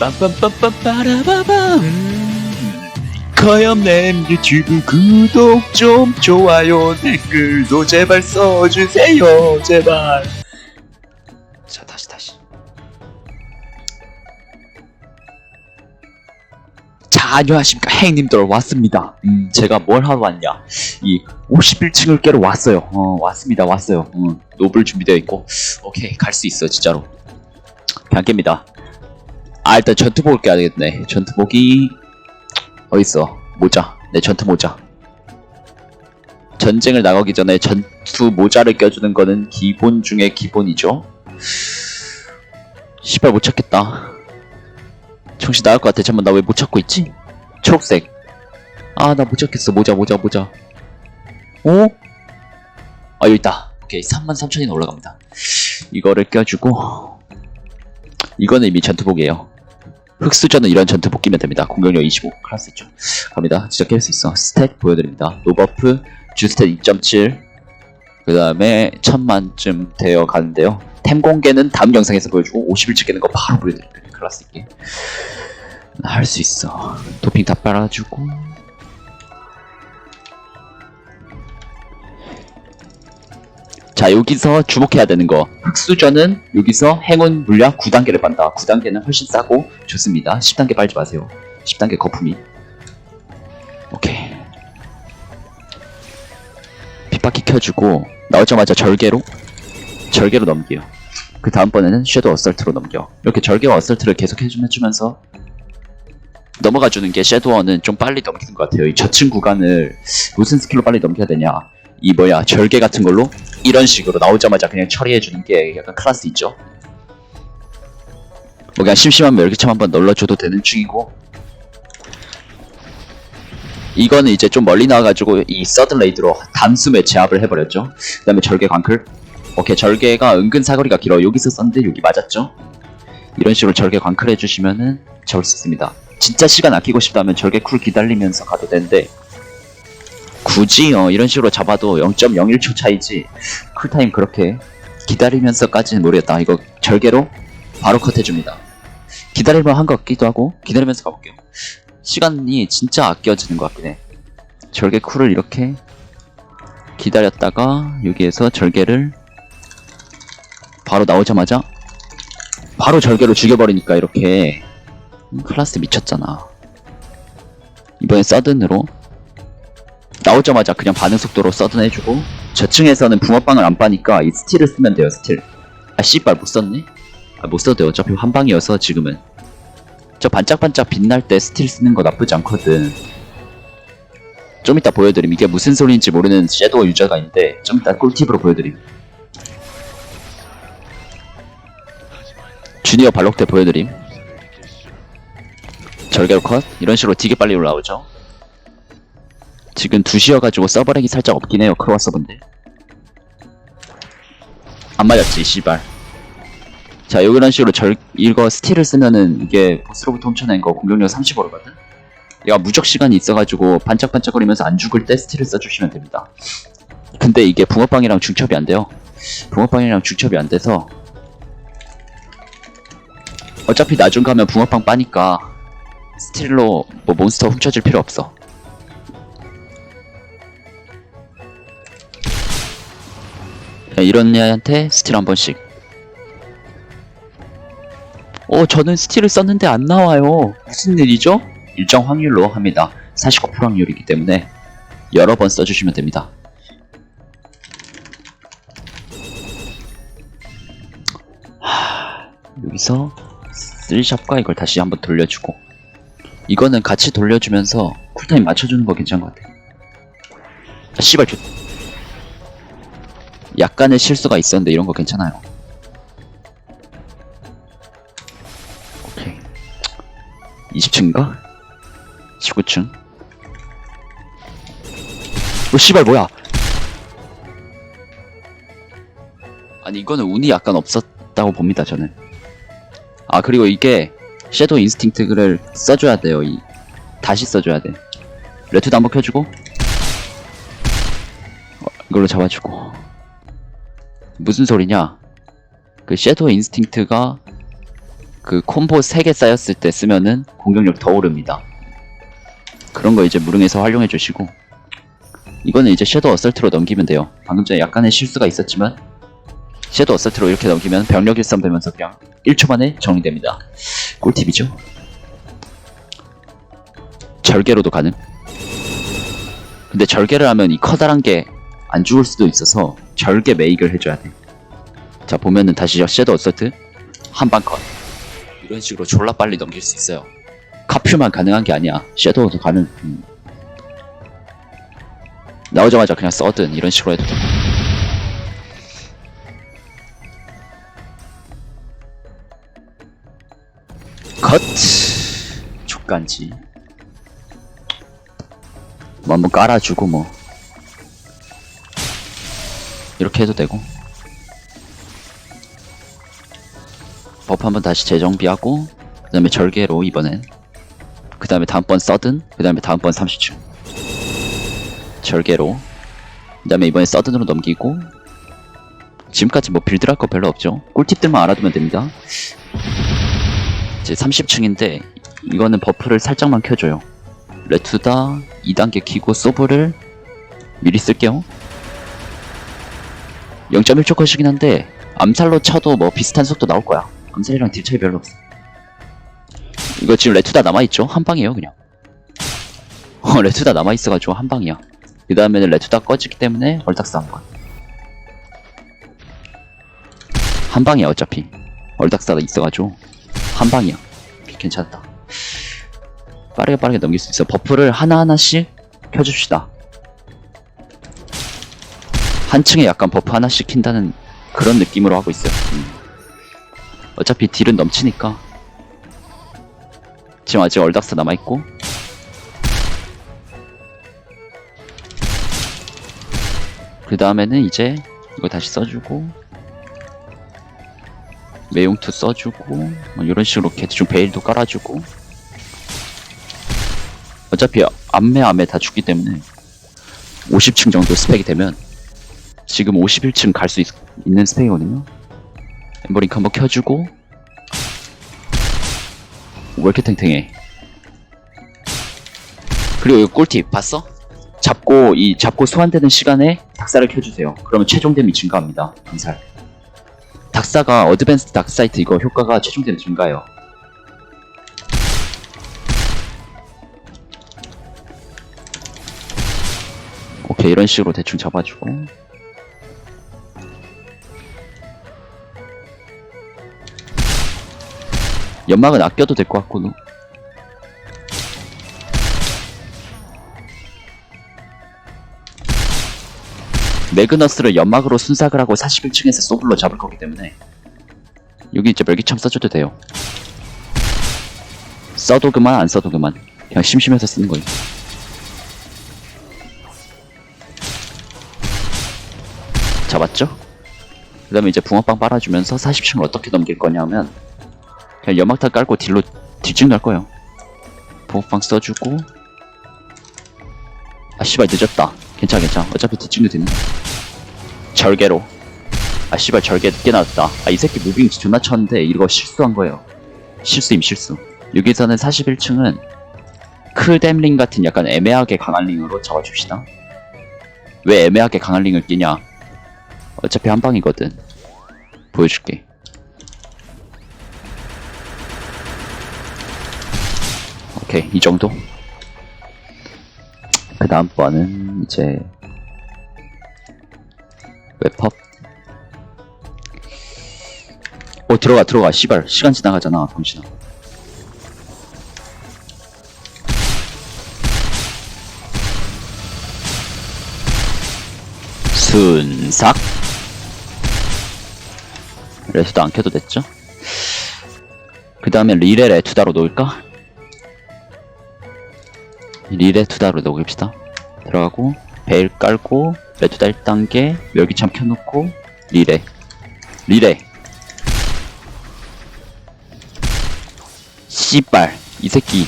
빰빰빰빰빠라바밤 커염냄 유튜브 구독 좀 좋아요 댓글도 제발 써주세요 제발. 자 다시 다시. 자 안녕하십니까. 행님들 왔습니다. 음 제가 뭘 하러 왔냐? 이 51층을 깨러 왔어요. 어 왔습니다 왔어요. 어, 노블 준비되어 있고. 오케이 갈 수 있어 진짜로. 그냥 깹니다 아 일단 전투 복을 깨야 되겠네. 전투복이 어딨어? 모자. 내 전투 모자. 전쟁을 나가기 전에 전투 모자를 껴주는 거는 기본 중에 기본이죠. 시발 못 찾겠다. 정신 나갈 것 같아. 잠깐만 나 왜 못 찾고 있지? 초록색. 아 나 못 찾겠어. 모자 모자 모자. 어? 아 여기 있다. 오케이. 33,000이나 올라갑니다. 이거를 껴주고. 이거는 이미 전투복이에요 흑수저는 이런 전투복 끼면 됩니다. 공격력 25 클래스 있죠 갑니다. 진짜 깰 수 있어. 스탯 보여드립니다. 노버프 주스탯 2.7그 다음에 천만쯤 되어 가는데요. 템 공개는 다음 영상에서 보여주고 50일째 깨는 거 바로 보여드릴게요. 클래스 있게. 할 수 있어. 도핑 다 빨아주고 자 여기서 주목해야 되는 거. 흑수저는 여기서 행운 물약 9단계를 받는다. 9단계는 훨씬 싸고 좋습니다. 10단계 빨지 마세요. 10단계 거품이. 오케이. 빗바퀴 켜주고 나오자마자 절개로? 절개로 넘겨요 그 다음번에는 섀도우 어설트로 넘겨. 이렇게 절개와 어설트를 계속 해주면 해주면서 넘어가주는 게 섀도우는 좀 빨리 넘기는 것 같아요. 이 저층 구간을 무슨 스킬로 빨리 넘겨야 되냐? 이 뭐야 절개 같은 걸로 이런 식으로 나오자마자 그냥 처리해주는 게 약간 클래스 있죠? 뭐 그냥 심심하면 이렇게 참 한번 눌러줘도 되는 중이고. 이거는 이제 좀 멀리 나와가지고 이 서든레이드로 단숨에 제압을 해버렸죠. 그 다음에 절개 광클. 오케이 절개가 은근 사거리가 길어. 여기서 썼는데 여기 맞았죠? 이런 식으로 절개 광클 해주시면은 잡을 수 있습니다. 진짜 시간 아끼고 싶다면 절개 쿨 기다리면서 가도 되는데 굳이 어, 이런 식으로 잡아도 0.01초 차이지. 쿨타임 그렇게 기다리면서까지는 모르겠다. 이거 절개로 바로 컷해줍니다. 기다릴만 한것 같기도 하고 기다리면서 가볼게요. 시간이 진짜 아껴지는 것 같긴 해. 절개 쿨을 이렇게 기다렸다가 여기에서 절개를 바로 나오자마자 바로 절개로 죽여버리니까 이렇게. 음, 클라스 미쳤잖아. 이번엔 서든으로 나오자마자 그냥 반응 속도로 서든 해주고 저층에서는 붕어빵을 안 빠니까 이 스틸을 쓰면 돼요 스틸. 아 씨발 못 썼네? 아, 못 써도 어차피 한 방이어서 지금은. 저 반짝반짝 빛날 때 스틸 쓰는 거 나쁘지 않거든. 좀 이따 보여드림. 이게 무슨 소리인지 모르는 섀도우 유저가 있는데 좀 이따 꿀팁으로 보여드림. 주니어 발록 때 보여드림. 절개로 컷. 이런 식으로 되게 빨리 올라오죠 지금 2시여가지고 서버렉이 살짝 없긴 해요 크로아 서버인데. 안 맞았지 씨발. 자 이런 식으로 절 이거 스틸을 쓰면은 이게 보스로부터 훔쳐낸 거 공격력 35로거든? 얘가 무적 시간이 있어가지고 반짝반짝거리면서 안 죽을 때 스틸을 써주시면 됩니다. 근데 이게 붕어빵이랑 중첩이 안 돼요. 붕어빵이랑 중첩이 안 돼서 어차피 나중 가면 붕어빵 빠니까 스틸로 뭐 몬스터 훔쳐줄 필요 없어 이런 애한테 스틸 한 번씩. 어, 저는 스틸을 썼는데 안 나와요. 무슨 일이죠? 일정 확률로 합니다. 49% 확률이기 때문에 여러 번 써주시면 됩니다. 하, 여기서 3샵과 이걸 다시 한번 돌려주고 이거는 같이 돌려주면서 쿨타임 맞춰주는 거 괜찮은 것 같아. 아, 씨발, 좋 약간의 실수가 있었는데 이런 거 괜찮아요. 오케이. 20층인가? 19층. 어, 씨발, 뭐야? 아니, 이거는 운이 약간 없었다고 봅니다, 저는. 아, 그리고 이게, 섀도우 인스팅트를 써줘야 돼요, 이. 다시 써줘야 돼. 레트도 한번 켜주고, 어, 이걸로 잡아주고. 무슨 소리냐? 그 섀도우 인스팅트가 그 콤보 3개 쌓였을 때 쓰면은 공격력 더 오릅니다. 그런 거 이제 무릉에서 활용해 주시고 이거는 이제 섀도우 어설트로 넘기면 돼요. 방금 전에 약간의 실수가 있었지만 섀도우 어설트로 이렇게 넘기면 병력 일삼 되면서 그냥 1초 만에 정리됩니다. 꿀팁이죠. 절개로도 가능. 근데 절개를 하면 이 커다란 게 안 죽을 수도 있어서 절개 메이크를 해줘야 돼. 자 보면은 다시 섀도우 어설트 한방 컷. 이런 식으로 졸라 빨리 넘길 수 있어요. 카퓨만 가능한 게 아니야. 섀도우도 가능. 음. 나오자마자 그냥 써든 이런 식으로 해도 돼. 컷! 족간지. 뭐 한번 깔아주고 뭐. 이렇게 해도 되고. 버프 한번 다시 재정비하고, 그 다음에 절개로 이번엔. 그 다음에 다음번 써든, 그 다음에 다음번 30층. 절개로. 그 다음에 이번에 서든으로 넘기고, 지금까지 뭐 빌드할 거 별로 없죠. 꿀팁들만 알아두면 됩니다. 이제 30층인데, 이거는 버프를 살짝만 켜줘요. 레투다 2단계 키고 소브를 미리 쓸게요. 0.1초 컷이긴 한데, 암살로 쳐도 뭐 비슷한 속도 나올 거야. 암살이랑 딜 차이 별로 없어. 이거 지금 레투다 남아있죠? 한 방이에요, 그냥. 어, 레투다 남아있어가지고 한 방이야. 그 다음에는 레투다 꺼지기 때문에 한 번. 한 방이야, 어차피. 얼닥스가 있어가지고. 한 방이야. 괜찮다. 빠르게 빠르게 넘길 수 있어. 버프를 하나하나씩 켜줍시다. 한 층에 약간 버프 하나씩 킨다는 그런 느낌으로 하고 있어요. 음. 어차피 딜은 넘치니까. 지금 아직 얼닥스 남아있고. 그 다음에는 이제 이거 다시 써주고 매용투 써주고 뭐 이런 식으로 대충 베일도 깔아주고 어차피 암매 암매 다 죽기 때문에 50층 정도 스펙이 되면 지금 51층 갈 수 있는 스펙이거든요 엠버링크 한번 켜주고 왜 이렇게 탱탱해 그리고 이거 꿀팁 봤어? 잡고 이 잡고 소환되는 시간에 닥사를 켜주세요. 그러면 최종 데미 증가합니다. 암살. 닥사가 어드밴스드 닥사이트 이거 효과가 최종 데미 증가해요. 오케이 이런 식으로 대충 잡아주고 연막은 아껴도 될 것 같고 매그너스를 연막으로 순삭을 하고 41층에서 소블로 잡을 거기 때문에 여기 이제 멸기참 써줘도 돼요. 써도 그만 안 써도 그만 그냥 심심해서 쓰는 거예요. 잡았죠? 그 다음에 이제 붕어빵 빨아주면서 40층을 어떻게 넘길 거냐면 그냥 연막탄 깔고 딜로 딜찍 날 거예요. 붕어빵 써주고. 아 씨발 늦었다. 괜찮아 괜찮아. 어차피 뒷중도 됩니다 절개로. 아 씨발 절개 늦게 나왔다. 아 이 새끼 무빙 존나 쳤는데 이거 실수한 거예요. 실수임 실수. 여기서는 41층은 클댐링 같은 약간 애매하게 강한 링으로 잡아줍시다. 왜 애매하게 강한 링을 끼냐? 어차피 한 방이거든. 보여줄게 오케이 이 정도? 그 다음 번은 이제 웹팝 어 들어가 들어가. 씨발 시간 지나가잖아 잠시나 순삭. 레투도 안 켜도 됐죠? 그 다음에 리레 레투다로 놓을까? 리레 투다로 녹입시다. 들어가고 베일 깔고 레투다 1단계 멸기참 켜놓고 리레 리레 씨발 이 새끼.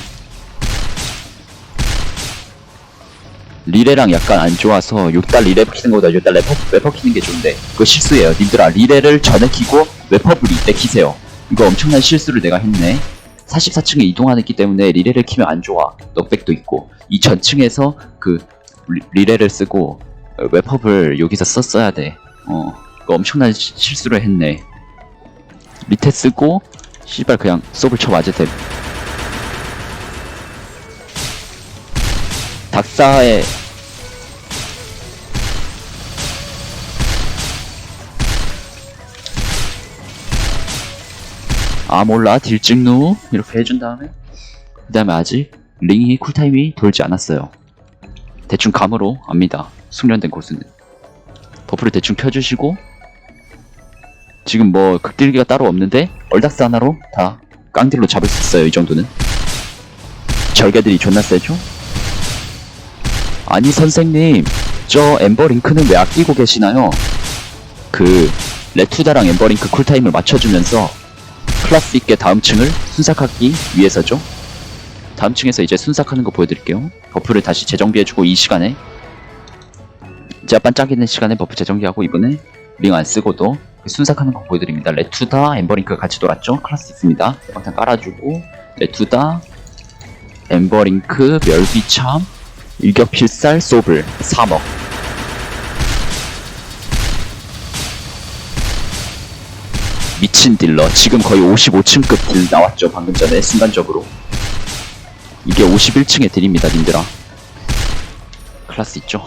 리레랑 약간 안 좋아서 6달 리레 키는 거보다 6달 래퍼, 래퍼 키는 게 좋은데 그거 실수예요. 님들아 리레를 전에 키고 웹퍼블 이때 키세요. 이거 엄청난 실수를 내가 했네 44층에 이동하기 때문에 리레를 키면 안 좋아. 넉백도 있고. 이 전층에서 그 리, 리레를 쓰고 어, 웹헙을 여기서 썼어야 돼. 어, 엄청난 시- 실수를 했네. 밑에 쓰고 씨발 그냥 쏙을 쳐 맞을 때. 닥사의 아 몰라. 딜찍누. 이렇게 해준 다음에. 그 다음에 아직 링이 쿨타임이 돌지 않았어요. 대충 감으로 압니다. 숙련된 고수는 버프를 대충 켜주시고. 지금 뭐 극딜기가 따로 없는데 얼닥스 하나로 다 깡딜로 잡을 수 있어요 이 정도는. 절개들이 존나 세죠? 아니 선생님. 저 엠버링크는 왜 아끼고 계시나요? 그 레투다랑 엠버링크 쿨타임을 맞춰주면서 클래스 있게 다음 층을 순삭하기 위해서죠. 다음 층에서 이제 순삭하는 거 보여드릴게요. 버프를 다시 재정비해주고 이 시간에 제가 반짝이는 시간에 버프 재정비하고 이번에 링 안 쓰고도 순삭하는 거 보여드립니다. 레투다, 엠버링크 같이 돌았죠? 클래스 있습니다. 방탄 깔아주고 레투다, 엠버링크, 멸비참, 일격필살, 소블, 3억 미친 딜러. 지금 거의 55층급 딜 나왔죠 방금 전에 순간적으로. 이게 51층의 딜입니다 님들아. 클래스 있죠?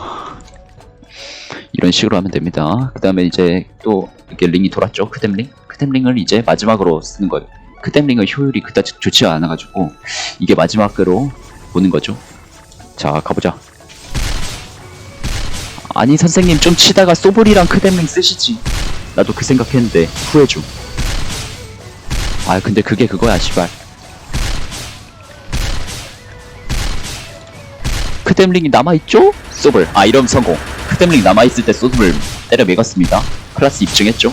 이런 식으로 하면 됩니다. 그 다음에 이제 또 이렇게 링이 돌았죠 크뎀링? 크뎀링을 이제 마지막으로 쓰는 거예요. 크뎀링의 효율이 그다지 좋지 않아가지고 이게 마지막으로 보는 거죠. 자 가보자. 아니 선생님 좀 치다가 소블이랑 크뎀링 쓰시지. 나도 그 생각했는데 후회줘 아 근데 그게 그거야 씨발. 크뎀링이 남아있죠? 소블. 아 이러면 성공. 크뎀링 남아있을 때 소블 때려 매겼습니다. 클래스 입증했죠?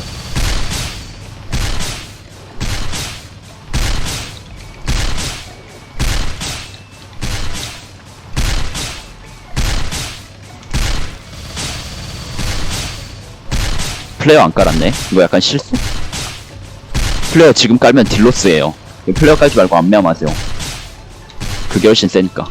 플레이어 안 깔았네. 이거 약간 실수? 플레이어 지금 깔면 딜로스예요. 플레이어 깔지 말고 안매하세요. 그게 훨씬 세니까.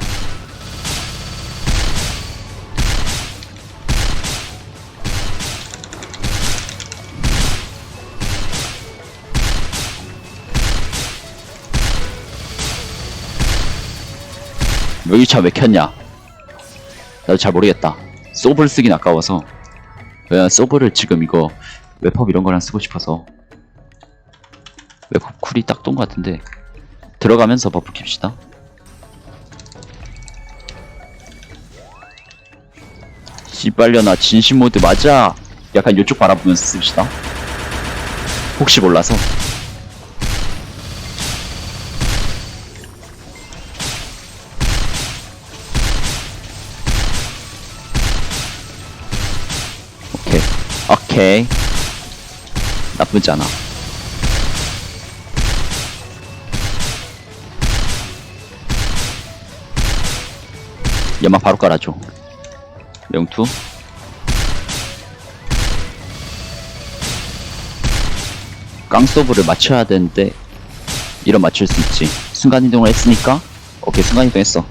여기 차 왜 켰냐? 나도 잘 모르겠다. 소블 쓰긴 아까워서. 그냥 소블을 지금 이거 웹헙 이런 거랑 쓰고 싶어서 웹헙 쿨이 딱 돈 것 같은데 들어가면서 버프 킵시다. 씨발려나 진심 모드 맞아. 약간 요쪽 바라보면서 씁시다. 혹시 몰라서. 오케이. 오케이. 나쁘지 않아 연막 바로 깔아줘. 명투. 깡소브를 맞춰야 되는데 이런 맞출 수 있지. 순간이동을 했으니까. 오케이 순간이동 했어.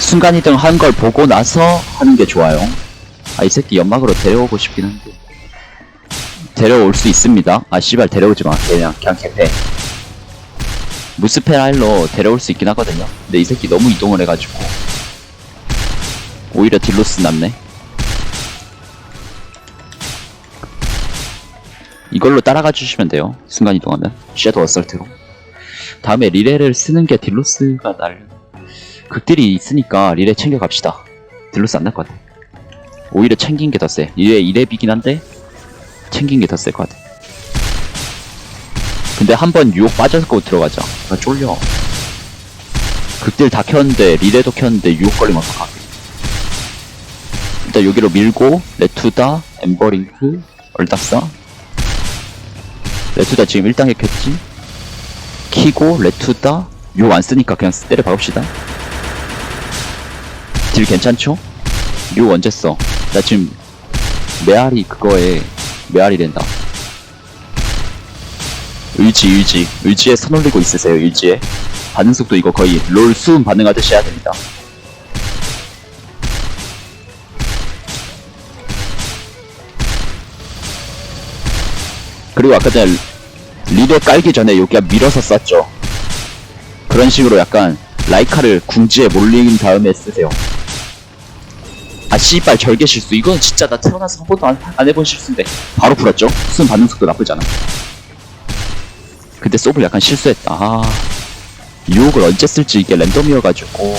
순간이동 한 걸 보고 나서 하는 게 좋아요. 아 이 새끼 연막으로 데려오고 싶긴 한데. 데려올 수 있습니다. 아 씨발 데려오지 마. 그냥 그냥 개패 무스페라일로 데려올 수 있긴 하거든요. 근데 이 새끼 너무 이동을 해가지고. 오히려 딜로스 남네. 이걸로 따라가 주시면 돼요. 순간 이동하면. 섀도우 어설트로 다음에 리레를 쓰는 게 딜로스가 날. 극딜이 있으니까 리레 챙겨 갑시다. 딜로스 안 날 것 같아. 오히려 챙긴 게 더 세. 리레 2렙이긴 한데 챙긴 게 더 셀 것 같아 근데 한 번 유혹 빠져서 들어가자. 나 쫄려. 극딜 다 켰는데 리레도 켰는데 유혹 걸리면 어떡하 일단 여기로 밀고 레투다 엠버링크 얼닥사. 레투다 지금 1단계 켰지? 키고 레투다 요안 쓰니까 그냥 때려 박읍시다. 딜 괜찮죠? 요 언제 써? 나 지금 메아리 그거에 메아리 된다 의지 의지. 의지에 손 올리고 있으세요 의지에. 반응 속도 이거 거의 롤 수음 반응하듯이 해야 됩니다. 그리고 아까 전에 리레 깔기 전에 여기가 밀어서 쐈죠. 그런 식으로 약간 라이카를 궁지에 몰린 다음에 쓰세요. 아 씨발 절개 실수. 이건 진짜 나 태어나서 한 번도 안, 안 해본 실수인데. 바로 풀었죠? 수음 반응 속도 나쁘지 않아 근데 소블 약간 실수했다. 아, 유혹을 언제 쓸지 이게 랜덤이어가지고.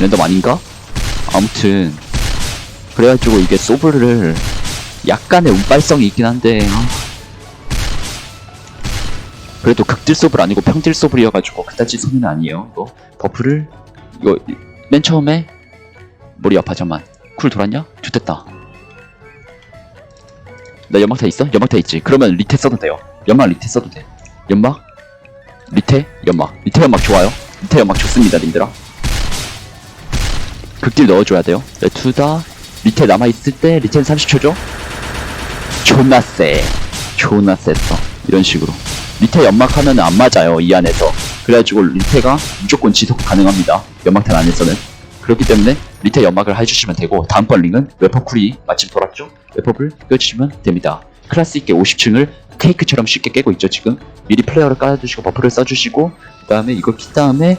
랜덤 아닌가? 아무튼. 그래가지고 이게 소블을 약간의 운빨성이 있긴 한데. 아. 그래도 극딜 소블 아니고 평딜 소블이어가지고 그다지 손해는 아니에요. 이거 버프를 이거 맨 처음에 머리 아파 잠만 쿨 돌았냐? 좋됐다. 나 연막 다 있어? 연막 다 있지. 그러면 리테 써도 돼요. 연막 리테 써도 돼. 연막? 리테? 연막. 리테 연막 좋아요. 리테 연막 좋습니다, 님들아. 극딜 넣어줘야 돼요. 레투다. 리테 남아있을 때 리테는 30초죠? 존나 세. 존나 셌어. 이런 식으로. 리테 연막 하면은 안 맞아요, 이 안에서. 그래가지고 리테가 무조건 지속 가능합니다. 연막탄 안에서는. 그렇기 때문에 리테 연막을 해주시면 되고 다음번 링은 웨퍼 쿨이 마침 돌았죠? 웨퍼를 껴주시면 됩니다. 클래스 있게 50층을 케이크처럼 쉽게 깨고 있죠 지금. 미리 플레이어를 깔아주시고 버프를 써주시고 그 다음에 이거 킨 다음에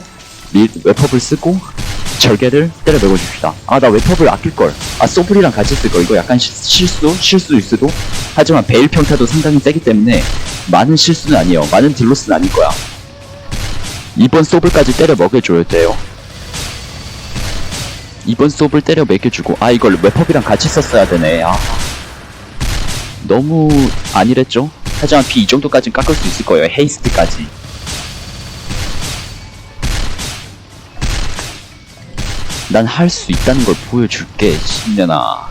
리, 웨퍼를 쓰고 절개를 때려 매겨줍시다. 아나 웨퍼를 아낄걸. 아 소블이랑 같이 쓸걸. 이거 약간 시- 실수? 실수일 수도. 하지만 베일 평타도 상당히 세기 때문에 많은 실수는 아니에요. 많은 딜로스는 아닐 거야. 이번 소블까지 때려 먹여줘야 돼요. 이번 소블 때려 매겨주고 아 이걸 웨퍼비랑 같이 썼어야 되네. 아 너무 안일했죠? 하지만 비 이 정도까지는 깎을 수 있을 거예요. 헤이스트까지. 난 할 수 있다는 걸 보여줄게 신년아.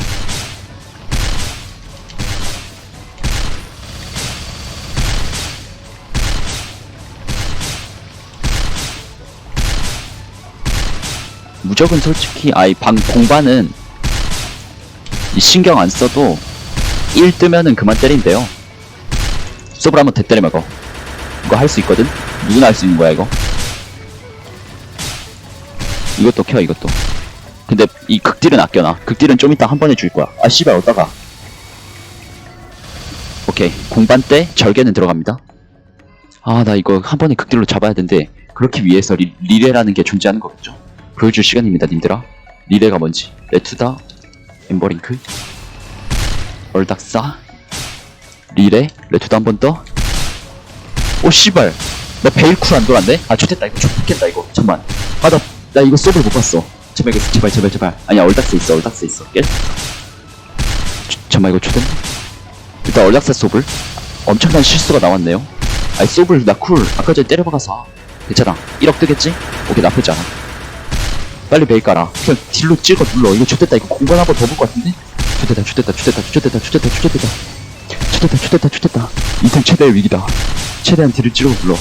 무적은 솔직히 아이 방 공반은 이 신경 안 써도 1 뜨면은 그만 때린대요. 소브라 한번 대 때려 먹어. 이거 할 수 있거든? 누구나 할 수 있는 거야, 이거. 이것도 켜, 이것도. 근데 이 극딜은 아껴놔. 극딜은 좀 이따 한 번에 줄 거야. 아, 씨발, 어디다가. 오케이. 공반 때 절개는 들어갑니다. 아, 나 이거 한 번에 극딜로 잡아야 되는데, 그렇기 위해서 리, 리레라는 게 존재하는 거겠죠. 보여줄 시간입니다, 님들아. 리레가 뭔지. 레투다, 엠버링크, 얼닥사? 리레? 레투도 한 번 더. 오 씨발. 나 베일쿨 안 돌았네? 아 좋겠다. 이거 좋겠다 이거. 잠만. 아나 나 이거 서브를 못 봤어. 제발 제발 제발 제발. 아니야 얼닥스 있어 얼닥스 있어. 깰 저- 잠만 이거 좋겠네? 일단 얼닥스 소블. 엄청난 실수가 나왔네요. 아이 소블 나 쿨. 아까 전에 때려박아서. 괜찮아. 1억 뜨겠지? 오케이 나쁘지 않아. 빨리 베일 깔아. 그냥 딜로 찍어 눌러. 이거 좋겠다. 이거 공간 한번 더 볼 것 같은데? 좋됐다 좋됐다 좋됐다 좋됐다 좋됐다 좋됐다. 좋됐다 좋됐다 좋됐다. 인생 최대의 위기다. 최대한 딜을 찌르고 불러.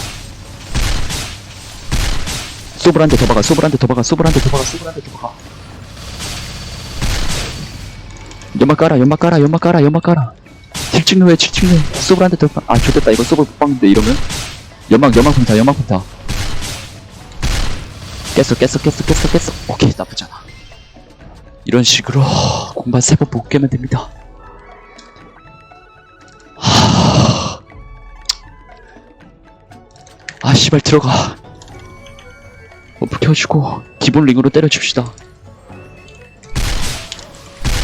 소블 한대 더 박아 소블 한대 더 박아 소블 한대 더 박아. 소블 한대 더 박아 연막 깔아 연막 깔아 연막 깔아 연막 깔아. 딜 찍는 왜딜 찍는 왜 소블 한대더 아. 좋됐다. 이거 소블 못 박는데 이러면? 연막 연막 분타 연막 분타 깼어 깼어 깼어 깼어 깼어. 오케이 나쁘지 않아 이런 식으로 공반 세 번 못 깨면 됩니다. 하... 아 씨발 들어가. 버프 켜주고 기본 링으로 때려줍시다.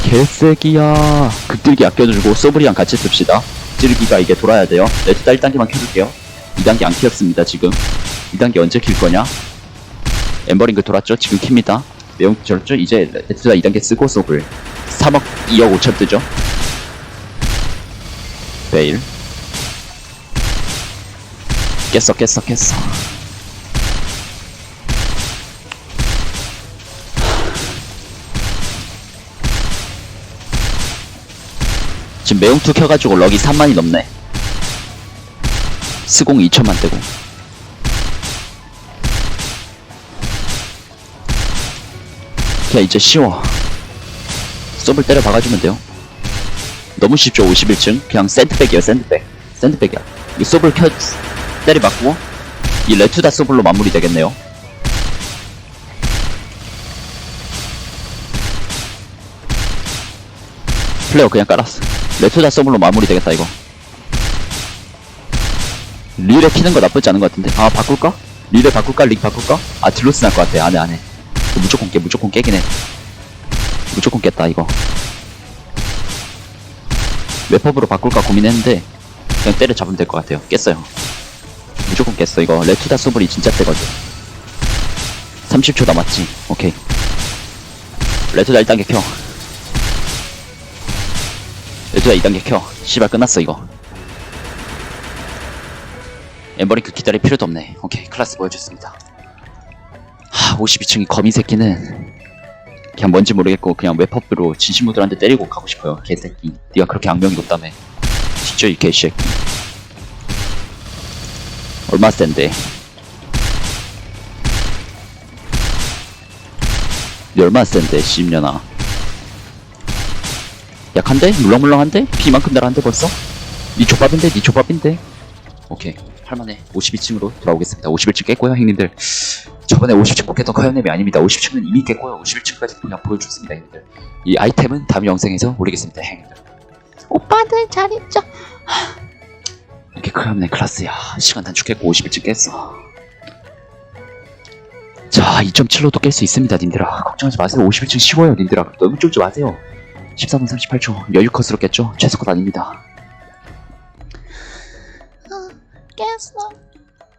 개새끼야. 극딜기 아껴주고 소브리랑 같이 씁시다. 찌르기가 이게 돌아야 돼요. 레트다 1단계만 켜줄게요. 2단계 안 켰습니다 지금. 2단계 언제 킬 거냐? 엠버링그 돌았죠? 지금 킵니다. 매운 절죠 이제 레트다 2단계 쓰고 소블 3억 2억 5천 뜨죠? 베일. 깼어 깼어 깼어. 지금 매용투 켜가지고 럭이 3만이 넘네. 스공 2천만 뜨고 그냥 이제 쉬워 서블 때려 박아주면 돼요 너무 쉽죠 51층 그냥 샌드백이에요 샌드백 샌드백이야. 이 소블 켜, 때리 맞고, 이 레투다 소블로 마무리 되겠네요. 플레어 그냥 깔았어. 레투다 소블로 마무리 되겠다, 이거. 릴에 키는 거 나쁘지 않은 것 같은데. 아, 바꿀까? 릴에 바꿀까? 릭 바꿀까? 아, 딜로스 날 것 같아. 안해, 안해. 무조건 깨, 무조건 깨긴 해. 무조건 깼다, 이거. 웹법으로 바꿀까 고민했는데, 그냥 때려 잡으면 될 것 같아요. 깼어요. 무조건 깼어, 이거. 레투다 소블이 진짜 세거든. 30초 남았지. 오케이. 레투다 1단계 켜. 레투다 2단계 켜. 씨발, 끝났어, 이거. 엠버링크 기다릴 필요도 없네. 오케이, 클라스 보여줬습니다. 하, 52층이 거미 새끼는 그냥 뭔지 모르겠고 그냥 웹퍼브로 진심모들한테 때리고 가고 싶어요. 개새끼. 네가 그렇게 악명이 높다며. 진짜 이 개새끼. 얼마 센데? 네 얼마 센데, 씨년아. 약한데? 물렁물렁한데? 피만큼 날아한데 벌써? 니 족밥인데? 니 족밥인데? 오케이. 할만해. 52층으로 돌아오겠습니다. 51층 깼고요, 형님들. 저번에 50층 못 깼던 커연맵이 아닙니다. 50층은 이미 깼고요. 51층까지 그냥 보여줬습니다, 형님들. 이 아이템은 다음 영상에서 올리겠습니다, 형님들. 오빠들 잘했죠? 이렇게 커연맵 클라스야. 시간 단축했고 51층 깼어. 자, 2.7로도 깰 수 있습니다, 님들아. 걱정하지 마세요. 51층 쉬워요, 님들아. 너무 쫄지 마세요. 14분 38초. 여유 컷으로 깼죠? 최소컷 아닙니다. 깼어.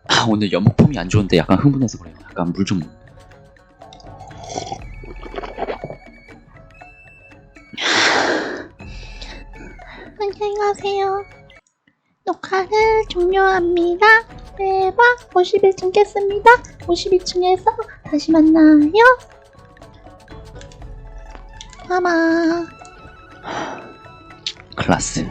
아, 오늘 연목폼이 안 좋은데 약간 흥분해서 그래요. 약간 물 좀. 안녕히 가세요. 녹화를 종료합니다. 대박 51층 깼습니다. 52층에서 다시 만나요. 마마. 클라스.